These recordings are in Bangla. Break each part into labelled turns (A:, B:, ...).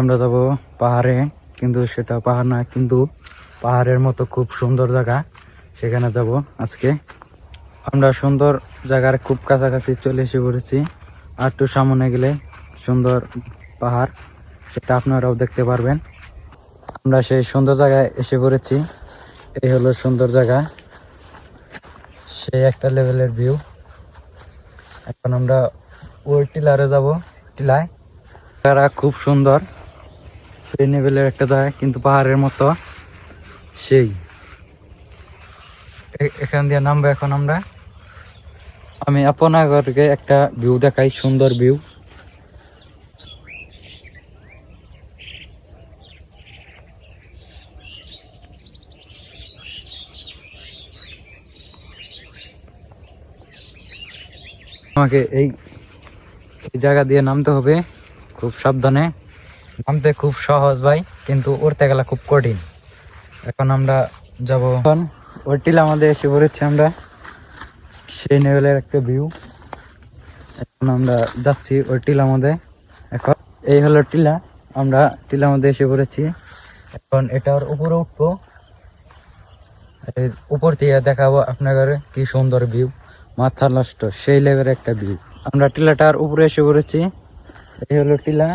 A: আমরা যাব পাহাড়ে, কিন্তু সেটা পাহাড় না, কিন্তু পাহাড়ের মতো খুব সুন্দর জায়গা, সেখানে যাব আজকে। আমরা সুন্দর জায়গার খুব কাছাকাছি চলে এসে পড়েছি, আর একটু সামনে গেলে সুন্দর পাহাড়, সেটা আপনারাও দেখতে পারবেন। আমরা সেই সুন্দর জায়গায় এসে পড়েছি, এই হলো সুন্দর জায়গা, সেই একটা লেভেলের ভিউ। এখন আমরা ওই টিলারে যাব, টিলায়। জায়গাটা খুব সুন্দর। সেই লেভেলের একটা জায়গা, কিন্তু পাহাড়ের মতো। সেই। এখান দিয়ে নামবো এখন আমরা। আমি আপনাদেরকে একটা ভিউ দেখাই, সুন্দর ভিউ আমাকে এই জায়গা দিয়ে নামতে হবে। খুব সাবধানে। নামতে খুব সহজ ভাই, কিন্তু উঠতে গেলে খুব কঠিন। এখন আমরা যাব। এখন ওই টিলা আমাদের এসে পড়েছি আমরা, সেই লেভেলের একটা ভিউ এখন আমরা যাচ্ছি ওই টিলা মধ্যে। এখন এই হলো টিলা, আমরা টিলা মধ্যে এসে পড়েছি। এখন এটার উপরে উঠবো। উপর থেকে দেখাবো আপনাদের কি সুন্দর ভিউ মাথা নষ্ট, সেই লেভেলের একটা ভিউ আমরা টিলাটার উপরে এসে পড়েছি। এই হলো টিলা।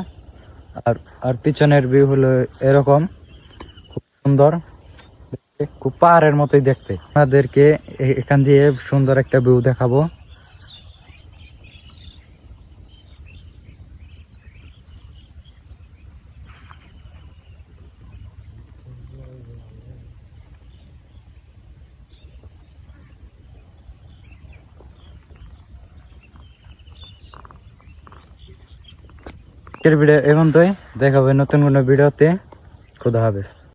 A: আর আর পিছনের ভিউ হলো এরকম। খুব সুন্দর। খুব পাহাড়ের মতোই দেখতে। আপনাদেরকে এখান দিয়ে সুন্দর একটা ভিউ দেখাবো। আজকের ভিডিও এমন তোই দেখাবে নতুন কোনো ভিডিওতে খুদা হাফেজ।